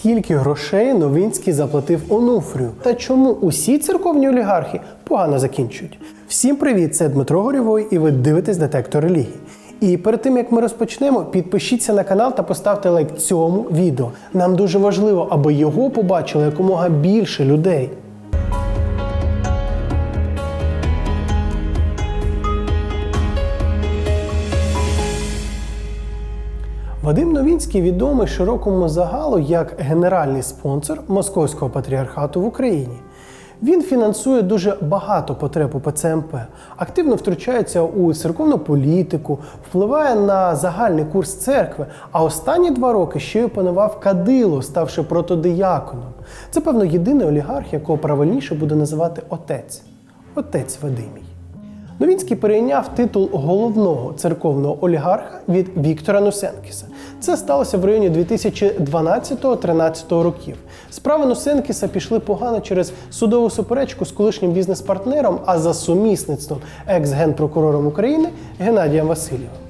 Скільки грошей Новинський заплатив Онуфрію? Та чому усі церковні олігархи погано закінчують? Всім привіт! Це Дмитро Горєвой, і ви дивитесь детектор релігії. І перед тим як ми розпочнемо, підпишіться на канал та поставте лайк цьому відео. Нам дуже важливо, аби його побачило якомога більше людей. Вадим Новінський відомий широкому загалу як генеральний спонсор Московського патріархату в Україні. Він фінансує дуже багато потреб у ПЦМП, активно втручається у церковну політику, впливає на загальний курс церкви. А останні два роки ще й опанував кадило, ставши протодияконом. Це, певно, єдиний олігарх, якого правильніше буде називати отець. Отець Вадимій. Новінський перейняв титул головного церковного олігарха від Віктора Нусенкіса. Це сталося в районі 2012-13 років. Справи Нусенкіса пішли погано через судову суперечку з колишнім бізнес-партнером, а за сумісництвом екс-генпрокурором України Геннадієм Васильєвим.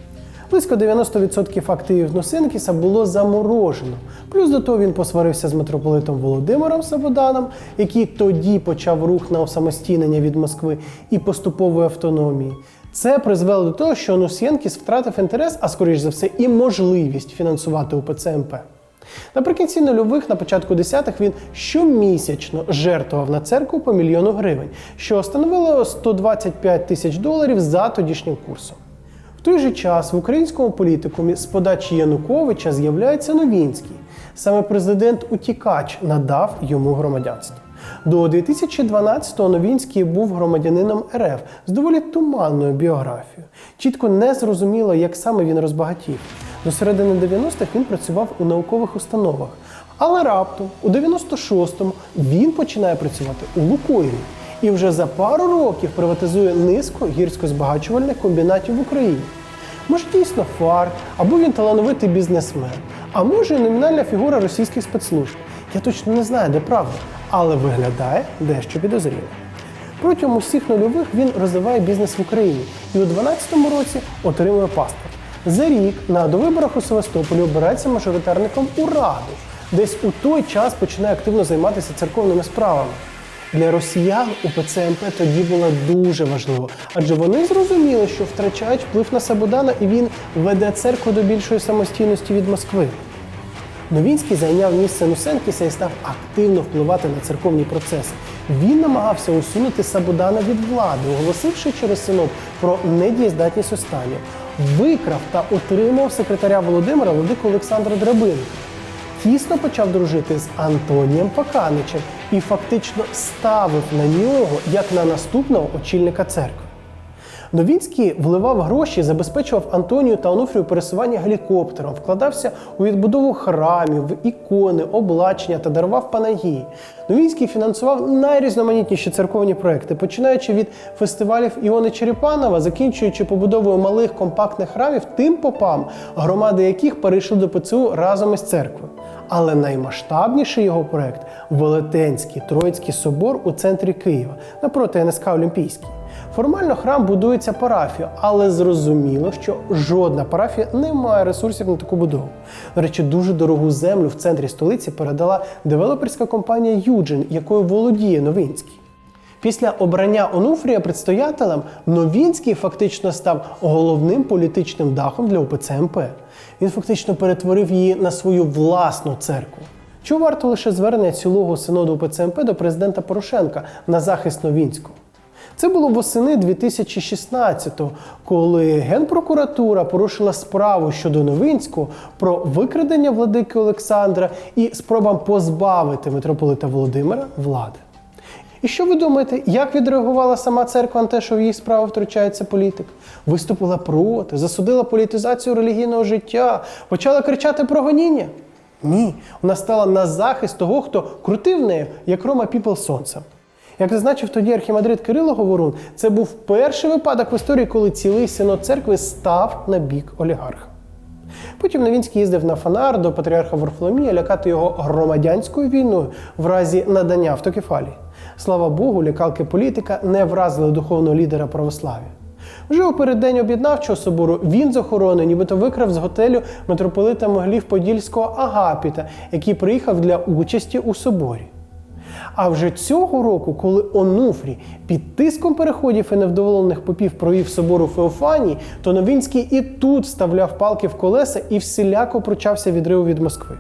Близько 90% активів Нусенкіса було заморожено. Плюс до того він посварився з митрополитом Володимиром Сабоданом, який тоді почав рух на самостійнення від Москви і поступової автономії. Це призвело до того, що Нусенкіс втратив інтерес, а скоріш за все, і можливість фінансувати УПЦ МП. Наприкінці нульових, на початку десятих, він щомісячно жертвував на церкву по мільйону гривень, що становило 125 тисяч доларів за тодішнім курсом. Той же час в українському політикумі з подачі Януковича з'являється Новінський. Саме президент Утікач надав йому громадянство. До 2012-го Новінський був громадянином РФ з доволі туманною біографією. Чітко не зрозуміло, як саме він розбагатів. До середини 90-х він працював у наукових установах. Але раптом, у 96-му, він починає працювати у Лукойлі і вже за пару років приватизує низку гірсько-збагачувальних комбінатів в Україні. Може, дійсно фарт, або він талановитий бізнесмен, а може і номінальна фігура російських спецслужб. Я точно не знаю, де правда, але виглядає дещо підозріло. Протягом усіх нульових він розвиває бізнес в Україні і у 2012 році отримує паспорт. За рік на довиборах у Севастополі обирається мажоритарником у Раду. Десь у той час починає активно займатися церковними справами. Для росіян УПЦ МП тоді було дуже важливо, адже вони зрозуміли, що втрачають вплив на Сабудана, і він веде церкву до більшої самостійності від Москви. Новінський зайняв місце Нусенкіса і став активно впливати на церковні процеси. Він намагався усунути Сабудана від влади, оголосивши через синод про недієздатність останнього. Викрав та отримав секретаря Володимира Владику Олександра Драбинка тісно почав дружити з Антонієм Паканичем і фактично ставив на нього як на наступного очільника церкви. Новінський вливав гроші, забезпечував Антонію та Онуфрію пересування гелікоптером, вкладався у відбудову храмів, ікони, облачення та дарував панагії. Новінський фінансував найрізноманітніші церковні проекти, починаючи від фестивалів Іони Черепанова, закінчуючи побудовою малих компактних храмів тим попам, громади яких перейшли до ПЦУ разом із церквою. Але наймасштабніший його проект Велетенський Троїцький собор у центрі Києва напроти НСК Олімпійський. Формально храм будується парафію, але зрозуміло, що жодна парафія не має ресурсів на таку будову. До речі, дуже дорогу землю в центрі столиці передала девелоперська компанія Юджин, якою володіє Новинський. Після обрання Онуфрія предстоятелем Новінський фактично став головним політичним дахом для УПЦ МП. Він фактично перетворив її на свою власну церкву. Чого варто лише звернення цілого синоду УПЦ МП до президента Порошенка на захист Новінського? Це було восени 2016-го, коли Генпрокуратура порушила справу щодо Новинського про викрадення владики Олександра і спробам позбавити митрополита Володимира влади. І що ви думаєте, як відреагувала сама церква на те, що в її справу втручається політик? Виступила проти, засудила політизацію релігійного життя, почала кричати про гоніння? Ні, вона стала на захист того, хто крутив нею, як Рома Піпл Сонцем. Як зазначив тоді архімандрит Кирило Говорун, це був перший випадок в історії, коли цілий синод церкви став на бік олігарха. Потім Новінський їздив на фанар до патріарха Варфоломія лякати його громадянською війною в разі надання автокефалії. Слава Богу, лякалки політика не вразили духовного лідера православ'я. Вже у переддень об'єднавчого собору він з охороною нібито викрав з готелю митрополита Моглів Подільського Агапіта, який приїхав для участі у соборі. А вже цього року, коли Онуфрі під тиском переходів і невдоволених попів провів собору Феофанії, то Новінський і тут вставляв палки в колеса і всіляко пручався відриву від Москви.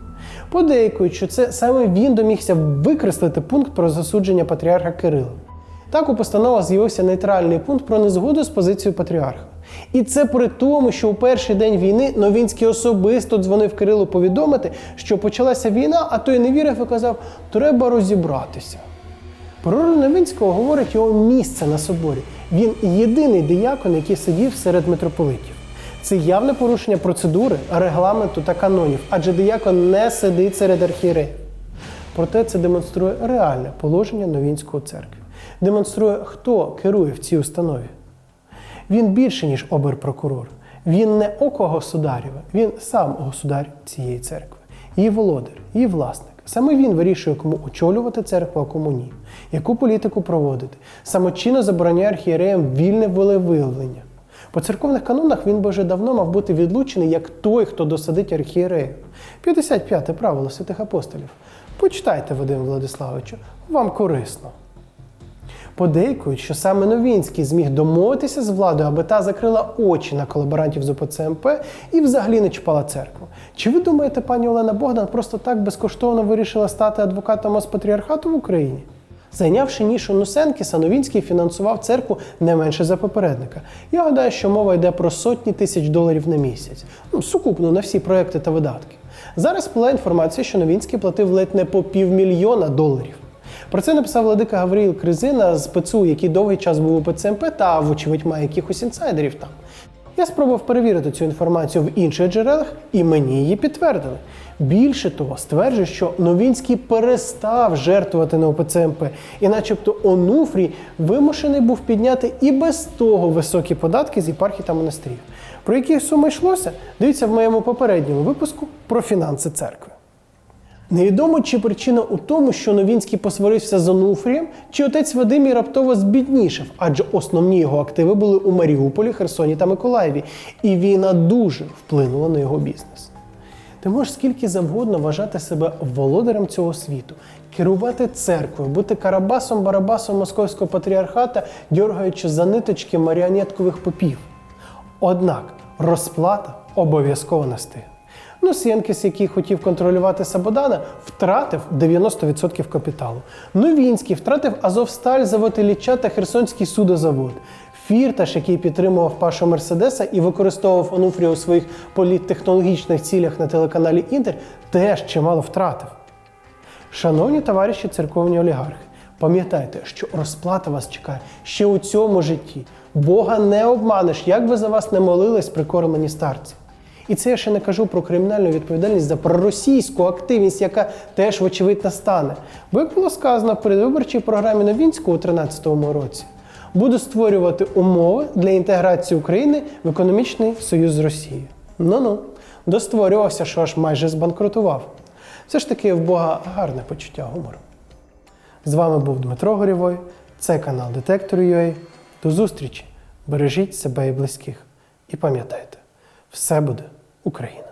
Подейкують, що це саме він домігся викреслити пункт про засудження патріарха Кирила. Так у постановах з'явився нейтральний пункт про незгоду з позицією патріарха. І це при тому, що у перший день війни Новінський особисто дзвонив Кирилу повідомити, що почалася війна, а той не вірив і казав, треба розібратися. Про роль Новинського говорить його місце на соборі. Він єдиний диякон, який сидів серед митрополитів. Це явне порушення процедури, регламенту та канонів, адже диякон не сидить серед архієреїв. Проте це демонструє реальне положення Новінської церкви. Демонструє, хто керує в цій установі. Він більше, ніж оберпрокурор. Він не око государєве, він сам государ цієї церкви, її володар, її власник. Саме він вирішує, кому очолювати церкву, а кому ні, яку політику проводити. Самочинно забороняє архієреям вільне волевиявлення. По церковних канонах він би вже давно мав бути відлучений як той, хто досадить архієрею. 55 правило святих апостолів. Почитайте, Вадим Владиславовичу, вам корисно. Подейкують, що саме Новінський зміг домовитися з владою, аби та закрила очі на колаборантів з ОПЦМП і взагалі не чіпала церкву. Чи ви думаєте, пані Олена Богдан просто так безкоштовно вирішила стати адвокатом Моспатріархату в Україні? Зайнявши нішу Нусенкіса, Новінський фінансував церкву не менше за попередника. Я гадаю, що мова йде про сотні тисяч доларів на місяць, ну, сукупно на всі проекти та видатки. Зараз була інформація, що Новінський платив ледь не по півмільйона доларів. Про це написав владика Гавриїл Кризина з ПЦУ, який довгий час був у ПЦМП та, вочевидь, має якихось інсайдерів там. Я спробував перевірити цю інформацію в інших джерелах, і мені її підтвердили. Більше того, стверджує, що Новінський перестав жертвувати на ОПЦМП, і начебто Онуфрій вимушений був підняти і без того високі податки з єпархій та монастирів. Про які суми йшлося, дивіться в моєму попередньому випуску про фінанси церкви. Невідомо, чи причина у тому, що Новінський посварився з Онуфрієм, чи отець Вадимій раптово збіднішав, адже основні його активи були у Маріуполі, Херсоні та Миколаєві, і війна дуже вплинула на його бізнес. Ти можеш скільки завгодно вважати себе володарем цього світу, керувати церквою, бути карабасом барабасом московського патріархата, дергаючи за ниточки маріонеткових попів. Однак розплата обов'язково настигне. Носенкіс, який хотів контролювати Сабодана, втратив 90% капіталу. Новінський втратив Азовсталь, завод Ілліча та Херсонський судозавод. Фірташ, який підтримував Пашу Мерседеса і використовував Онуфрія у своїх політтехнологічних цілях на телеканалі Інтер, теж чимало втратив. Шановні товариші церковні олігархи, пам'ятайте, що розплата вас чекає ще у цьому житті. Бога не обманеш, як би за вас не молились прикормлені старці. І це я ще не кажу про кримінальну відповідальність за проросійську активність, яка теж, вочевидь, настане. Бо, як було сказано в передвиборчій програмі Новінського у 2013 році, буду створювати умови для інтеграції України в економічний союз з Росією. Ну-ну, достворювався, що аж майже збанкрутував. Все ж таки в Бога гарне почуття гумору. З вами був Дмитро Горєвой, це канал Детектор.ua. До зустрічі! Бережіть себе і близьких. І пам'ятайте, все буде Україна!